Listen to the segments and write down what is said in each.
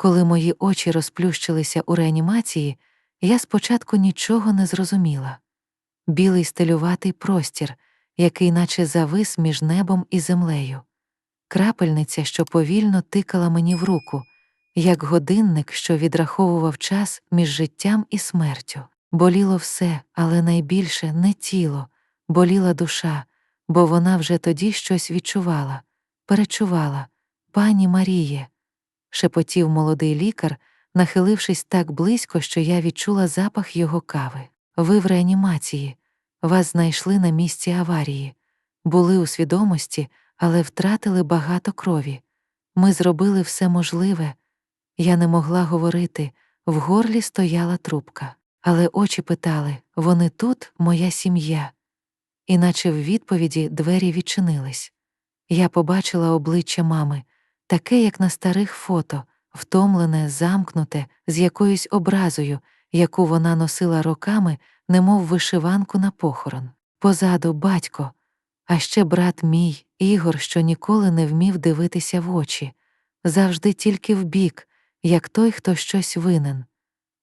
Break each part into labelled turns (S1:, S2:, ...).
S1: Коли мої очі розплющилися у реанімації, я спочатку нічого не зрозуміла. Білий стилюватий простір, який наче завис між небом і землею. Крапельниця, що повільно тикала мені в руку, як годинник, що відраховував час між життям і смертю. Боліло все, але найбільше не тіло, боліла душа, бо вона вже тоді щось відчувала, перечувала. Пані Маріє, шепотів молодий лікар, нахилившись так близько, що я відчула запах його кави. Ви в реанімації, вас знайшли на місці аварії, були у свідомості, але втратили багато крові. Ми зробили все можливе. Я не могла говорити, в горлі стояла трубка, але очі питали вони тут, моя сім'я. Іначе в відповіді двері відчинились. Я побачила обличчя мами, таке, як на старих фото, втомлене, замкнуте, з якоюсь образою, яку вона носила роками, немов вишиванку на похорон. Позаду батько, а ще брат мій, Ігор, що ніколи не вмів дивитися в очі, завжди тільки вбік, як той, хто щось винен.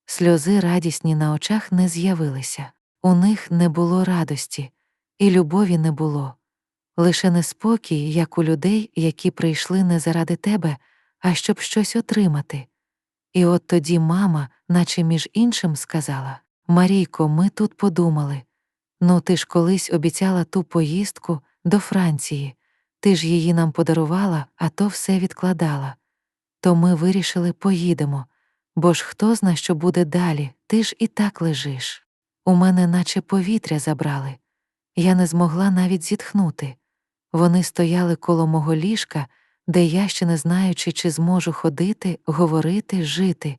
S1: Сльози радісні на очах не з'явилися. У них не було радості, і любові не було. Лише неспокій, як у людей, які прийшли не заради тебе, а щоб щось отримати. І от тоді мама, наче між іншим, сказала Марійко, ми тут подумали. Ну, ти ж колись обіцяла ту поїздку до Франції, ти ж її нам подарувала, а то все відкладала. То ми вирішили поїдемо, бо ж хто зна, що буде далі, ти ж і так лежиш. У мене наче повітря забрали. Я не змогла навіть зітхнути. Вони стояли коло мого ліжка, де я ще не знаючи, чи зможу ходити, говорити, жити,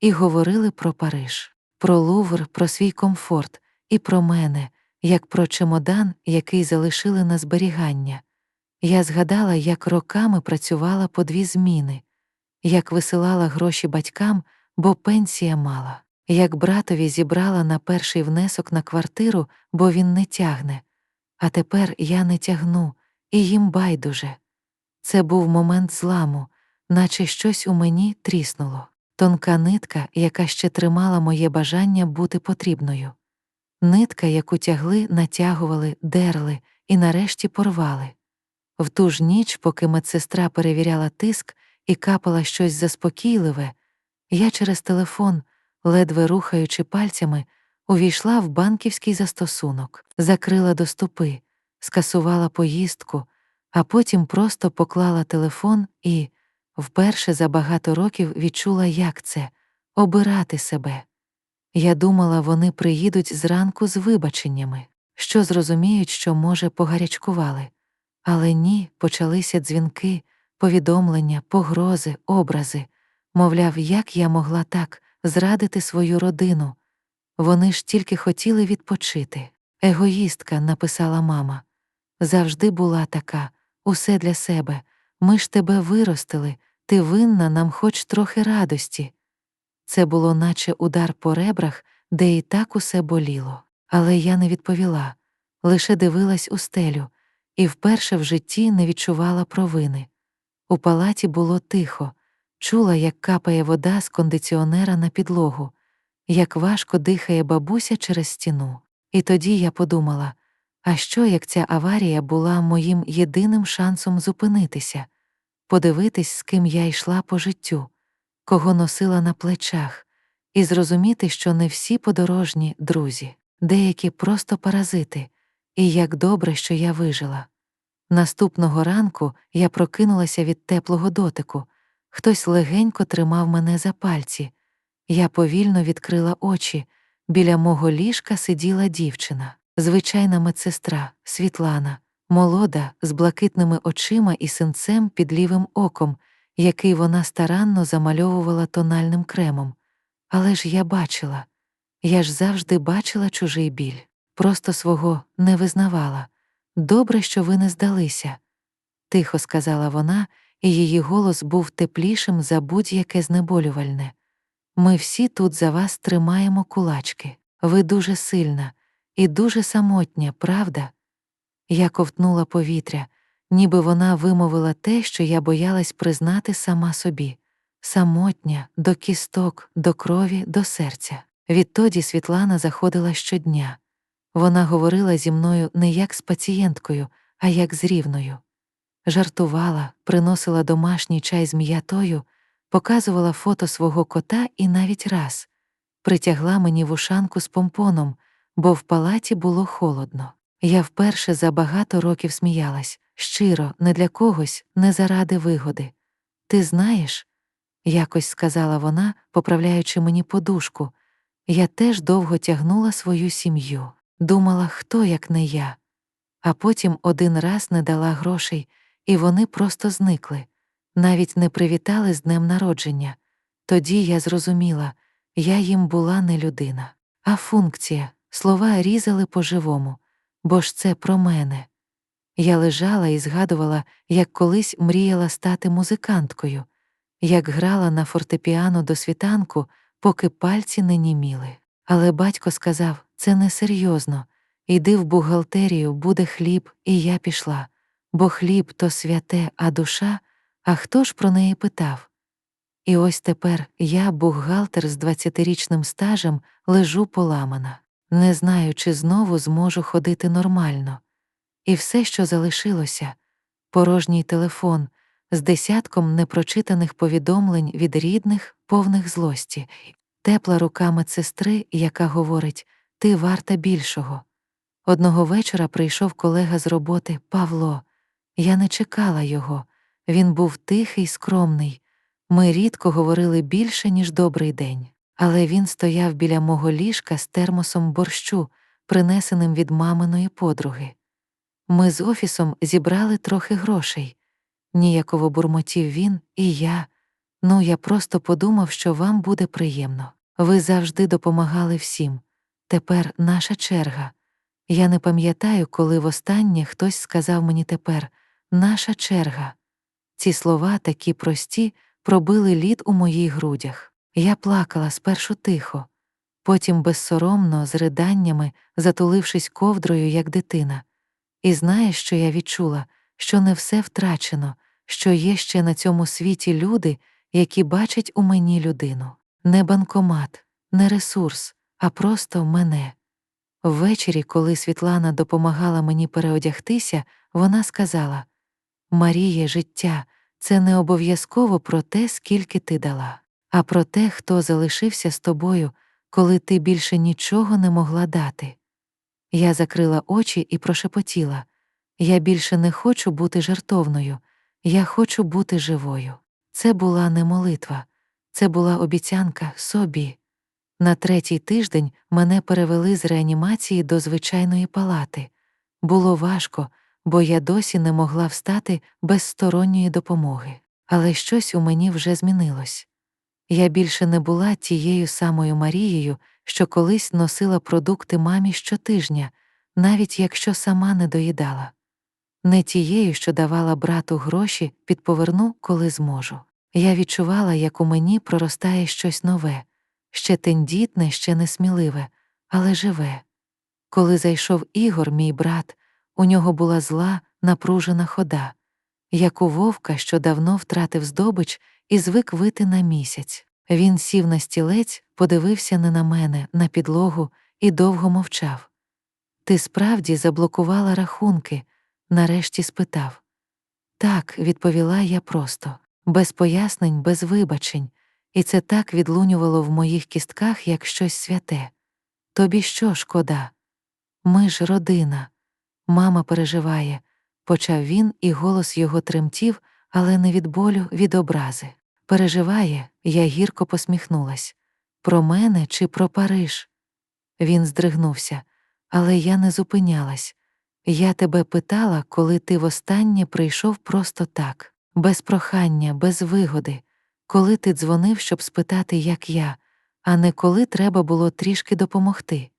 S1: і говорили про Париж, про Лувр, про свій комфорт і про мене, як про чемодан, який залишили на зберігання. Я згадала, як роками працювала по дві зміни, як висилала гроші батькам, бо пенсія мала, як братові зібрала на перший внесок на квартиру, бо він не тягне. А тепер я не тягну, і їм байдуже. Це був момент зламу, наче щось у мені тріснуло, тонка нитка, яка ще тримала моє бажання бути потрібною. Нитка, яку тягли, натягували, дерли і нарешті порвали. В ту ж ніч, поки медсестра перевіряла тиск і капала щось заспокійливе, я через телефон, ледве рухаючи пальцями, увійшла в банківський застосунок, закрила доступи, скасувала поїздку, а потім просто поклала телефон і, вперше за багато років відчула, як це обирати себе. Я думала, вони приїдуть зранку з вибаченнями, що зрозуміють, що, може, погарячкували. Але ні, почалися дзвінки, повідомлення, погрози, образи. Мовляв, як я могла так зрадити свою родину. Вони ж тільки хотіли відпочити. Егоїстка, написала мама. Завжди була така, усе для себе. Ми ж тебе виростили, ти винна нам хоч трохи радості. Це було наче удар по ребрах, де і так усе боліло. Але я не відповіла, лише дивилась у стелю, і вперше в житті не відчувала провини. У палаті було тихо, чула, як капає вода з кондиціонера на підлогу, як важко дихає бабуся через стіну. І тоді я подумала а що, як ця аварія була моїм єдиним шансом зупинитися, подивитись, з ким я йшла по життю, кого носила на плечах, і зрозуміти, що не всі подорожні друзі, деякі просто паразити, і як добре, що я вижила. Наступного ранку я прокинулася від теплого дотику, хтось легенько тримав мене за пальці. Я повільно відкрила очі. Біля мого ліжка сиділа дівчина, звичайна медсестра Світлана, молода, з блакитними очима і синцем під лівим оком, який вона старанно замальовувала тональним кремом. Але ж я бачила, я ж завжди бачила чужий біль, просто свого не визнавала. Добре, що ви не здалися, тихо сказала вона, і її голос був теплішим за будь-яке знеболювальне. Ми всі тут за вас тримаємо кулачки. Ви дуже сильна і дуже самотня, правда? Я ковтнула повітря, ніби вона вимовила те, що я боялась признати сама собі. самотня, до кісток, до крові, до серця. Відтоді Світлана заходила щодня. Вона говорила зі мною не як з пацієнткою, а як з рівною. Жартувала, приносила домашній чай з м'ятою, показувала фото свого кота і навіть раз притягла мені вушанку з помпоном, бо в палаті було холодно. Я вперше за багато років сміялась, щиро, не для когось, не заради вигоди. Ти знаєш, якось сказала вона, поправляючи мені подушку, я теж довго тягнула свою сім'ю, думала, хто як не я. А потім один раз не дала грошей, і вони просто зникли, навіть не привітали з днем народження. Тоді я зрозуміла, я їм була не людина, а функція, слова різали по-живому, бо ж це про мене. Я лежала і згадувала, як колись мріяла стати музиканткою, як грала на фортепіано до світанку, поки пальці не німіли. Але батько сказав це несерйозно. Іди в бухгалтерію, буде хліб, і я пішла. Бо хліб то святе, а душа, а хто ж про неї питав? І ось тепер я, бухгалтер з двадцятирічним стажем, лежу поламана, не знаю, чи знову зможу ходити нормально. І все, що залишилося порожній телефон з десятком непрочитаних повідомлень від рідних, повних злості, тепла рука медсестри, яка говорить Ти варта більшого. Одного вечора прийшов колега з роботи Павло. Я не чекала його. Він був тихий, скромний. Ми рідко говорили більше, ніж добрий день, але він стояв біля мого ліжка з термосом борщу, принесеним від маминої подруги. Ми з офісом зібрали трохи грошей. Ніяково бурмотів він і я. Ну, я просто подумав, що вам буде приємно. Ви завжди допомагали всім. Тепер наша черга. Я не пам'ятаю, коли востаннє хтось сказав мені тепер наша черга. Ці слова такі прості пробили лід у моїх грудях. Я плакала спершу тихо, потім безсоромно, з риданнями, затулившись ковдрою, як дитина. І знаєш, що я відчула, що не все втрачено, що є ще на цьому світі люди, які бачать у мені людину, не банкомат, не ресурс, а просто мене. Ввечері, коли Світлана допомагала мені переодягтися, вона сказала Маріє, життя це не обов'язково про те, скільки ти дала, а про те, хто залишився з тобою, коли ти більше нічого не могла дати. Я закрила очі і прошепотіла я більше не хочу бути жартовною, я хочу бути живою. Це була не молитва, це була обіцянка собі. На третій тиждень мене перевели з реанімації до звичайної палати. Було важко, бо я досі не могла встати без сторонньої допомоги, але щось у мені вже змінилось. Я більше не була тією самою Марією, що колись носила продукти мамі щотижня, навіть якщо сама не доїдала, не тією, що давала брату гроші, підповерну, коли зможу. Я відчувала, як у мені проростає щось нове, ще тендітне, ще несміливе, але живе. Коли зайшов Ігор, мій брат, у нього була зла, напружена хода, як у вовка, що давно втратив здобич і звик вити на місяць. Він сів на стілець, подивився не на мене, на підлогу і довго мовчав. Ти справді заблокувала рахунки, нарешті спитав. Так, відповіла я просто, без пояснень, без вибачень, і це так відлунювало в моїх кістках як щось святе. Тобі що шкода? Ми ж родина. Мама переживає, почав він, і голос його тремтів, але не від болю, від образи. Переживає, я гірко посміхнулась. Про мене чи про Париж? Він здригнувся, але я не зупинялась. Я тебе питала, коли ти востаннє прийшов просто так, без прохання, без вигоди, коли ти дзвонив, щоб спитати, як я, а не коли треба було трішки допомогти.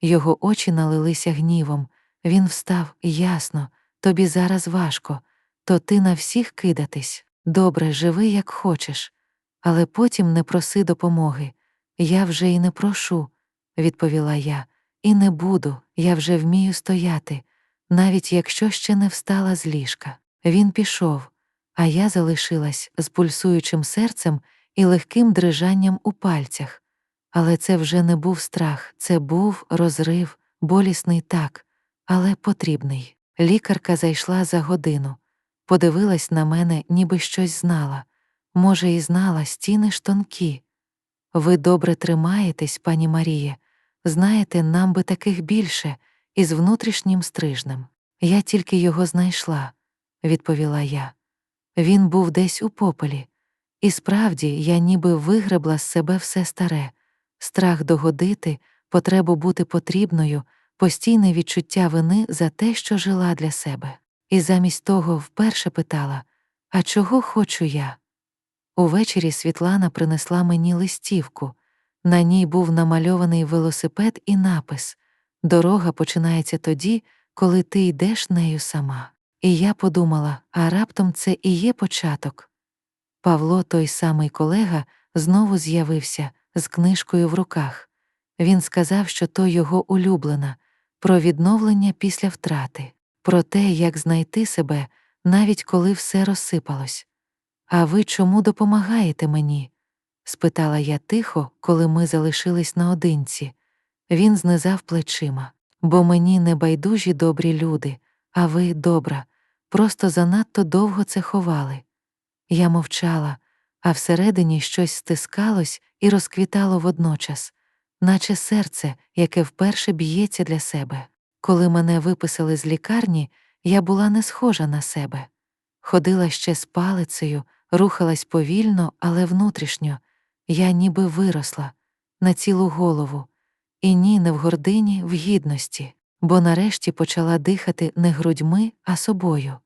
S1: Його очі налилися гнівом. Він встав ясно, тобі зараз важко, то ти на всіх кидатись. Добре, живи, як хочеш, але потім не проси допомоги. Я вже й не прошу, відповіла я, і не буду, я вже вмію стояти, навіть якщо ще не встала з ліжка. Він пішов, а я залишилась з пульсуючим серцем і легким дрижанням у пальцях. Але це вже не був страх, це був розрив, болісний так, але потрібний. Лікарка зайшла за годину, подивилась на мене, ніби щось знала. Може, і знала, стіни ж тонкі. Ви добре тримаєтесь, пані Маріє, знаєте, нам би таких більше, із внутрішнім стрижнем. Я тільки його знайшла, відповіла я. Він був десь у попелі. І справді я ніби вигребла з себе все старе, страх догодити, потребу бути потрібною, постійне відчуття вини за те, що жила для себе. І замість того вперше питала А чого хочу я? Увечері Світлана принесла мені листівку. На ній був намальований велосипед і напис Дорога починається тоді, коли ти йдеш нею сама. І я подумала, а раптом це і є початок. Павло, той самий колега, знову з'явився з книжкою в руках. Він сказав, що то його улюблена, про відновлення після втрати, про те, як знайти себе, навіть коли все розсипалось. А ви чому допомагаєте мені? спитала я тихо, коли ми залишились наодинці. Він знизав плечима, бо мені не байдужі добрі люди, а ви добра, просто занадто довго це ховали. Я мовчала, а всередині щось стискалось і розквітало водночас, наче серце, яке вперше б'ється для себе. Коли мене виписали з лікарні, я була не схожа на себе. Ходила ще з палицею, рухалась повільно, але внутрішньо. Я ніби виросла на цілу голову, і ні, не в гордині, в гідності, бо нарешті почала дихати не грудьми, а собою.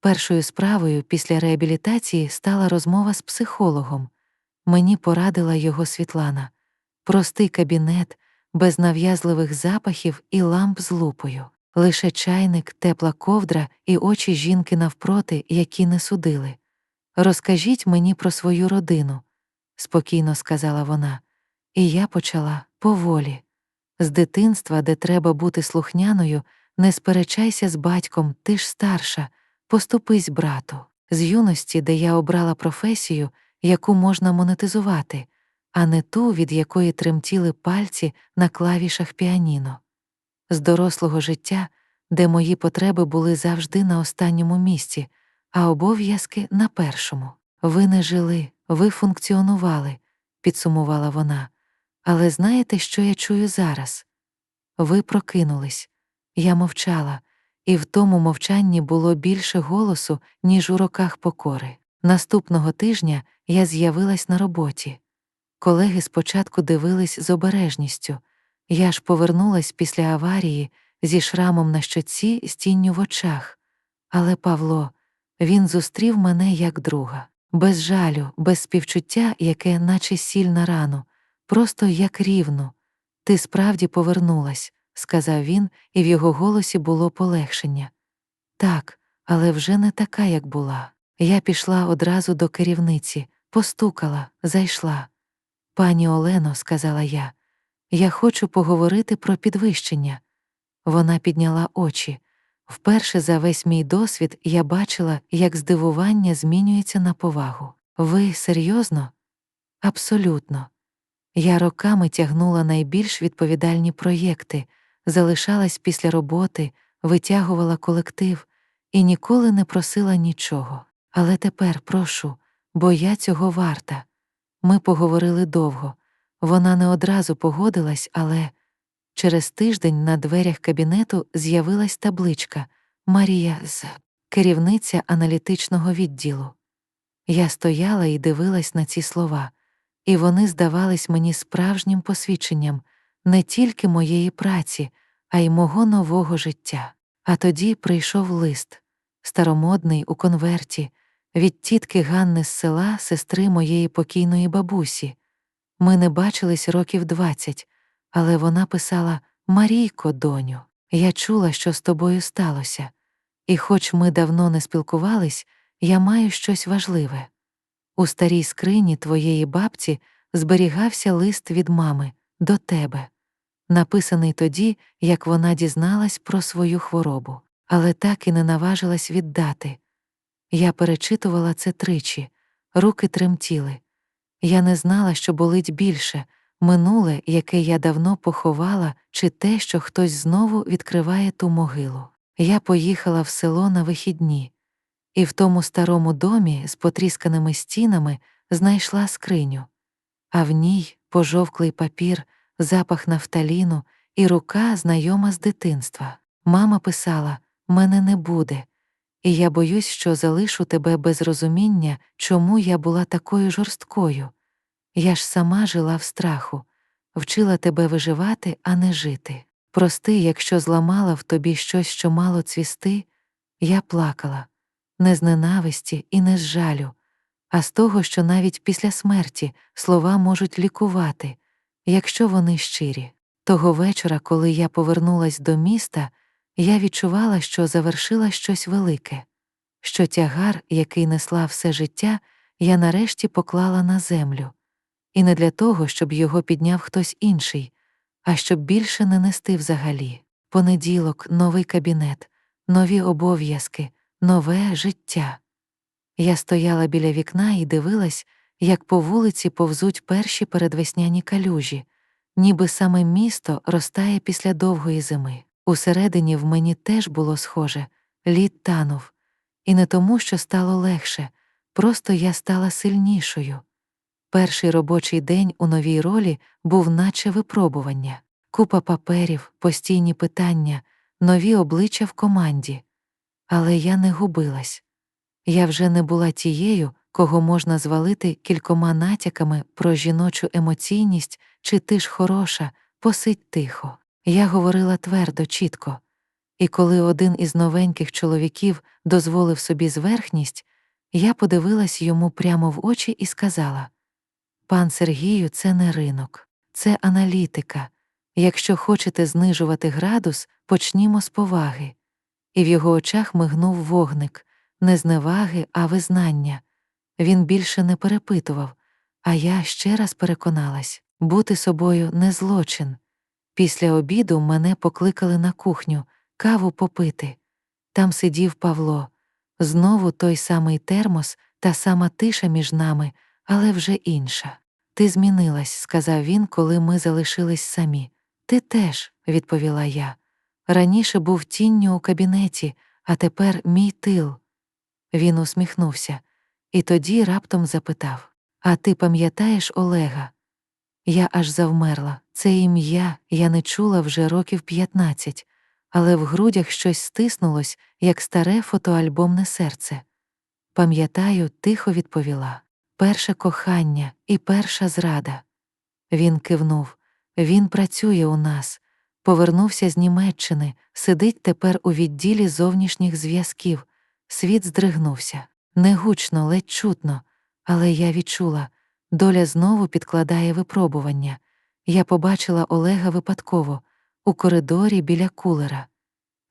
S1: Першою справою після реабілітації стала розмова з психологом. Мені порадила його Світлана простий кабінет, без нав'язливих запахів і ламп з лупою, лише чайник, тепла ковдра і очі жінки навпроти, які не судили. Розкажіть мені про свою родину, спокійно сказала вона, і я почала поволі. З дитинства, де треба бути слухняною, не сперечайся з батьком, ти ж старша, поступись брату, з юності, де я обрала професію, яку можна монетизувати, а не ту, від якої тремтіли пальці на клавішах піаніно, з дорослого життя, де мої потреби були завжди на останньому місці, а обов'язки на першому. Ви не жили, ви функціонували, підсумувала вона. Але знаєте, що я чую зараз? Ви прокинулись. Я мовчала, і в тому мовчанні було більше голосу, ніж у роках покори. Наступного тижня я з'явилась на роботі. Колеги спочатку дивились з обережністю. Я ж повернулась після аварії зі шрамом на щоці з тінню в очах. Але Павло, він зустрів мене як друга, без жалю, без співчуття, яке, наче сіль на рану, просто як рівну. Ти справді повернулась, сказав він, і в його голосі було полегшення. Так, але вже не така, як була. Я пішла одразу до керівниці, постукала, зайшла. Пані Олено, сказала я, я хочу поговорити про підвищення. Вона підняла очі. Вперше за весь мій досвід я бачила, як здивування змінюється на повагу. Ви серйозно? Абсолютно. Я роками тягнула найбільш відповідальні проєкти, залишалась після роботи, витягувала колектив і ніколи не просила нічого. Але тепер прошу, бо я цього варта. Ми поговорили довго. Вона не одразу погодилась, але через тиждень на дверях кабінету з'явилась табличка Марія з керівниця аналітичного відділу. Я стояла і дивилась на ці слова, і вони здавались мені справжнім посвідченням не тільки моєї праці, а й мого нового життя. А тоді прийшов лист, старомодний у конверті, від тітки Ганни з села, сестри моєї покійної бабусі. Ми не бачились років двадцять, але вона писала Марійко, доню, я чула, що з тобою сталося, і хоч ми давно не спілкувались, я маю щось важливе. У старій скрині твоєї бабці зберігався лист від мами до тебе, написаний тоді, як вона дізналась про свою хворобу, але так і не наважилась віддати. Я перечитувала це тричі, руки тремтіли. Я не знала, що болить більше минуле, яке я давно поховала, чи те, що хтось знову відкриває ту могилу. Я поїхала в село на вихідні, і в тому старому домі з потрісканими стінами знайшла скриню, а в ній пожовклий папір, запах нафталіну і рука знайома з дитинства. Мама писала: Мене не буде, і я боюсь, що залишу тебе без розуміння, чому я була такою жорсткою. Я ж сама жила в страху, вчила тебе виживати, а не жити. Прости, якщо зламала в тобі щось, що мало цвісти, я плакала, не з ненависті і не з жалю, а з того, що навіть після смерті слова можуть лікувати, якщо вони щирі. Того вечора, коли я повернулась до міста, я відчувала, що завершила щось велике, що тягар, який несла все життя, я нарешті поклала на землю, і не для того, щоб його підняв хтось інший, а щоб більше не нести взагалі. Понеділок, новий кабінет, нові обов'язки, нове життя. Я стояла біля вікна і дивилась, як по вулиці повзуть перші передвесняні калюжі, ніби саме місто ростає після довгої зими. Усередині в мені теж було схоже, лід танув, і не тому, що стало легше, просто я стала сильнішою. Перший робочий день у новій ролі був наче випробування, купа паперів, постійні питання, нові обличчя в команді. Але я не губилась. Я вже не була тією, кого можна звалити кількома натяками про жіночу емоційність, чи ти ж хороша, посидь тихо. Я говорила твердо, чітко. І коли один із новеньких чоловіків дозволив собі зверхність, я подивилась йому прямо в очі і сказала Пан Сергію, це не ринок, це аналітика. Якщо хочете знижувати градус, почнімо з поваги. І в його очах мигнув вогник, не зневаги, а визнання. Він більше не перепитував, а я ще раз переконалась бути собою не злочин. Після обіду мене покликали на кухню каву попити. Там сидів Павло, знову той самий термос, та сама тиша між нами, але вже інша. Ти змінилась, сказав він, коли ми залишились самі. Ти теж, відповіла я. Раніше був тінню у кабінеті, а тепер мій тил. Він усміхнувся, і тоді раптом запитав А ти пам'ятаєш Олега? Я аж завмерла. Це ім'я я не чула вже років п'ятнадцять, але в грудях щось стиснулось, як старе фотоальбомне серце. Пам'ятаю, тихо відповіла перше кохання і перша зрада. Він кивнув він працює у нас, повернувся з Німеччини, сидить тепер у відділі зовнішніх зв'язків. Світ здригнувся, негучно, ледь чутно, але я відчула. Доля знову підкладає випробування. Я побачила Олега випадково у коридорі біля кулера.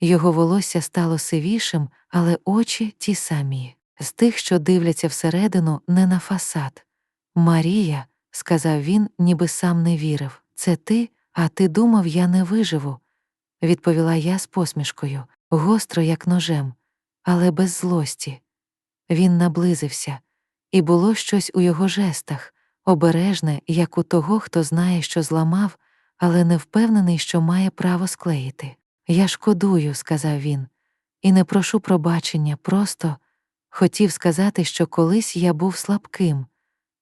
S1: Його волосся стало сивішим, але очі ті самі, з тих, що дивляться всередину, не на фасад. Марія, сказав він, ніби сам не вірив, це ти, а ти думав, я не виживу, відповіла я з посмішкою, гостро, як ножем, але без злості. Він наблизився і було щось у його жестах, обережне, як у того, хто знає, що зламав, але не впевнений, що має право склеїти. Я шкодую, сказав він, і не прошу пробачення, просто хотів сказати, що колись я був слабким,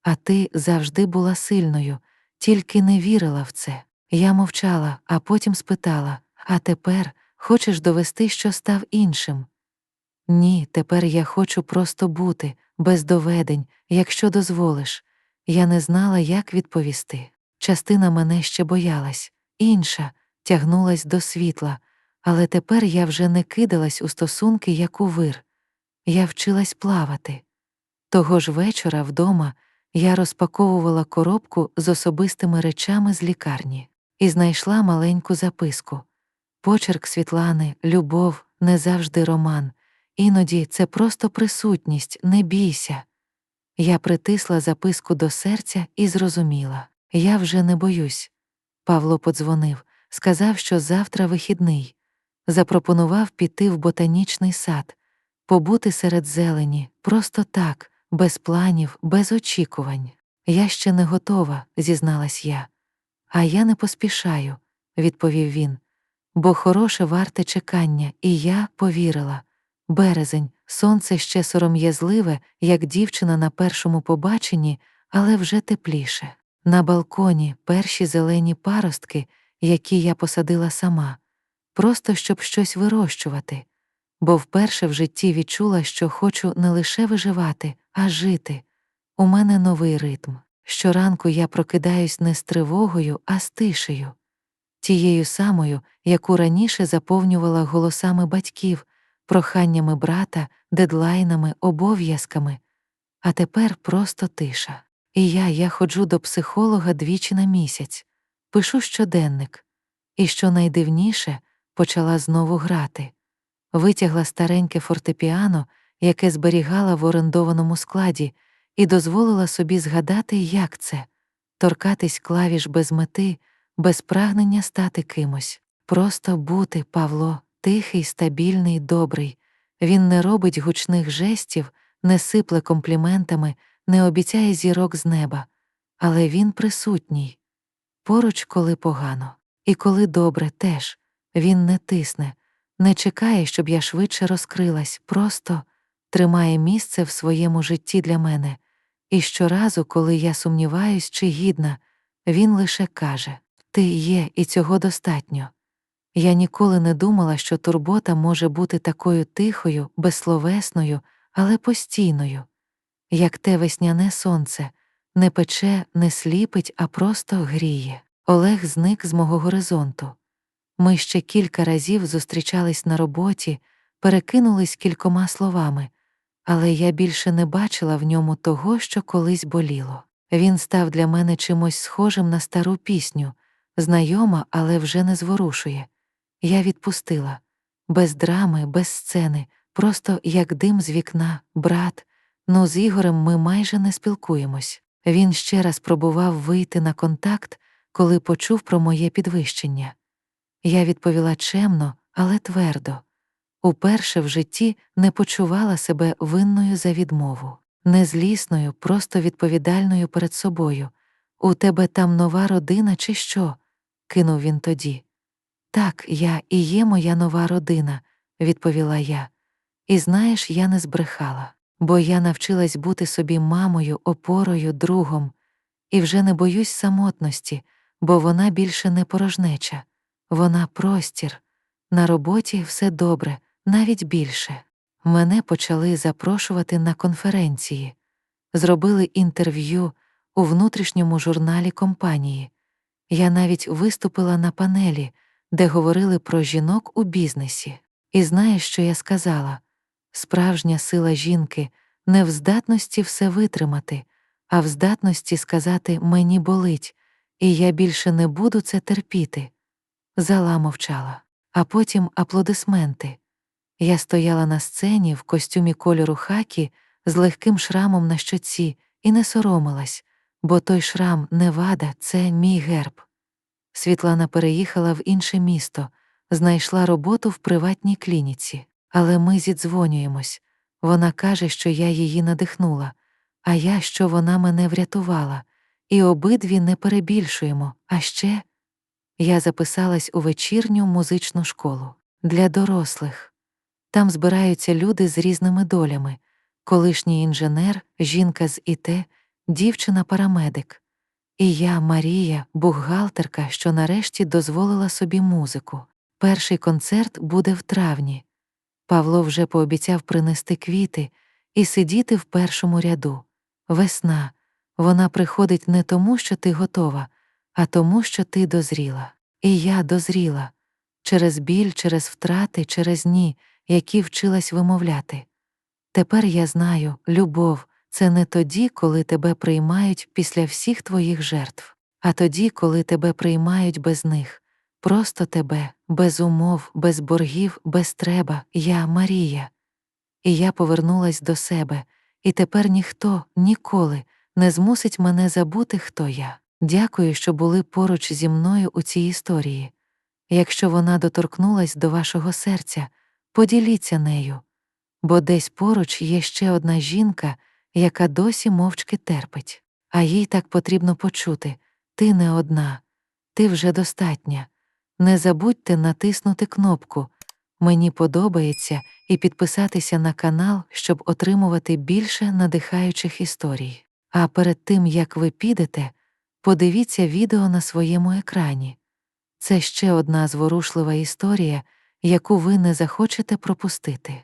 S1: а ти завжди була сильною, тільки не вірила в це. Я мовчала, а потім спитала А тепер хочеш довести, що став іншим? Ні, тепер я хочу просто бути, без доведень, якщо дозволиш. Я не знала, як відповісти. Частина мене ще боялась, інша тягнулась до світла, але тепер я вже не кидалась у стосунки, як у вир. Я вчилась плавати. Того ж вечора вдома я розпаковувала коробку з особистими речами з лікарні і знайшла маленьку записку. Почерк Світлани, любов, не завжди роман. Іноді це просто присутність, не бійся. Я притисла записку до серця і зрозуміла я вже не боюсь. Павло подзвонив, сказав, що завтра вихідний, запропонував піти в ботанічний сад. побути серед зелені, просто так, без планів, без очікувань. Я ще не готова, зізналась я. А я не поспішаю, відповів він. Бо хороше варте чекання, і я повірила. Березень, сонце ще сором'язливе, як дівчина на першому побаченні, але вже тепліше. На балконі перші зелені паростки, які я посадила сама, просто щоб щось вирощувати, бо вперше в житті відчула, що хочу не лише виживати, а жити. У мене новий ритм. Щоранку я прокидаюсь не з тривогою, а з тишею, тією самою, яку раніше заповнювала голосами батьків, проханнями брата, дедлайнами, обов'язками, а тепер просто тиша. І я, я ходжу до психолога двічі на місяць, пишу щоденник, і, що найдивніше, почала знову грати. Витягла стареньке фортепіано, яке зберігала в орендованому складі, і дозволила собі згадати, як це торкатись клавіш без мети, без прагнення стати кимось, просто бути, Павло, тихий, стабільний, добрий. Він не робить гучних жестів, не сипле компліментами, не обіцяє зірок з неба, але він присутній. Поруч, коли погано, і коли добре теж, він не тисне, не чекає, щоб я швидше розкрилась, просто тримає місце в своєму житті для мене, і щоразу, коли я сумніваюсь, чи гідна, він лише каже Ти є, і цього достатньо. Я ніколи не думала, що турбота може бути такою тихою, безсловесною, але постійною, як те весняне сонце, не пече, не сліпить, а просто гріє. Олег зник з мого горизонту. Ми ще кілька разів зустрічались на роботі, перекинулись кількома словами, але я більше не бачила в ньому того, що колись боліло. Він став для мене чимось схожим на стару пісню, знайома, але вже не зворушує. Я відпустила без драми, без сцени, просто як дим з вікна, брат. Ну, з Ігорем ми майже не спілкуємось. Він ще раз пробував вийти на контакт, коли почув про моє підвищення. Я відповіла чемно, але твердо. Уперше в житті не почувала себе винною за відмову, не злісною, просто відповідальною перед собою. У тебе там нова родина, чи що? кинув він тоді. Так, я і є моя нова родина, відповіла я. І знаєш, я не збрехала, бо я навчилась бути собі мамою, опорою, другом, і вже не боюсь самотності, бо вона більше не порожнеча, вона простір. На роботі все добре, навіть більше. Мене почали запрошувати на конференції, зробили інтерв'ю у внутрішньому журналі компанії. Я навіть виступила на панелі де говорили про жінок у бізнесі. І знаєш, що я сказала? Справжня сила жінки не в здатності все витримати, а в здатності сказати мені болить, і я більше не буду це терпіти. Зала мовчала, а потім аплодисменти. Я стояла на сцені в костюмі кольору хакі з легким шрамом на щоці і не соромилась, бо той шрам не вада, це мій герб. Світлана переїхала в інше місто, знайшла роботу в приватній клініці, але ми зідзвонюємось. Вона каже, що я її надихнула, а я, що вона мене врятувала, і обидві не перебільшуємо. А ще я записалась у вечірню музичну школу для дорослих. Там збираються люди з різними долями колишній інженер, жінка з ІТ, дівчина-парамедик. І я, Марія, бухгалтерка, що нарешті дозволила собі музику. Перший концерт буде в травні. Павло вже пообіцяв принести квіти і сидіти в першому ряду. Весна. Вона приходить не тому, що ти готова, а тому, що ти дозріла. І я дозріла через біль, через втрати, через ні, які вчилась вимовляти. Тепер я знаю, любов це не тоді, коли тебе приймають після всіх твоїх жертв, а тоді, коли тебе приймають без них, просто тебе, без умов, без боргів, без треба, я Марія. І я повернулась до себе, і тепер ніхто ніколи не змусить мене забути, хто я. Дякую, що були поруч зі мною у цій історії. Якщо вона доторкнулась до вашого серця, поділіться нею. бо десь поруч є ще одна жінка, яка досі мовчки терпить, а їй так потрібно почути ти не одна, ти вже достатня. Не забудьте натиснути кнопку Мені подобається і підписатися на канал, щоб отримувати більше надихаючих історій. А перед тим як ви підете, подивіться відео на своєму екрані. Це ще одна зворушлива історія, яку ви не захочете пропустити.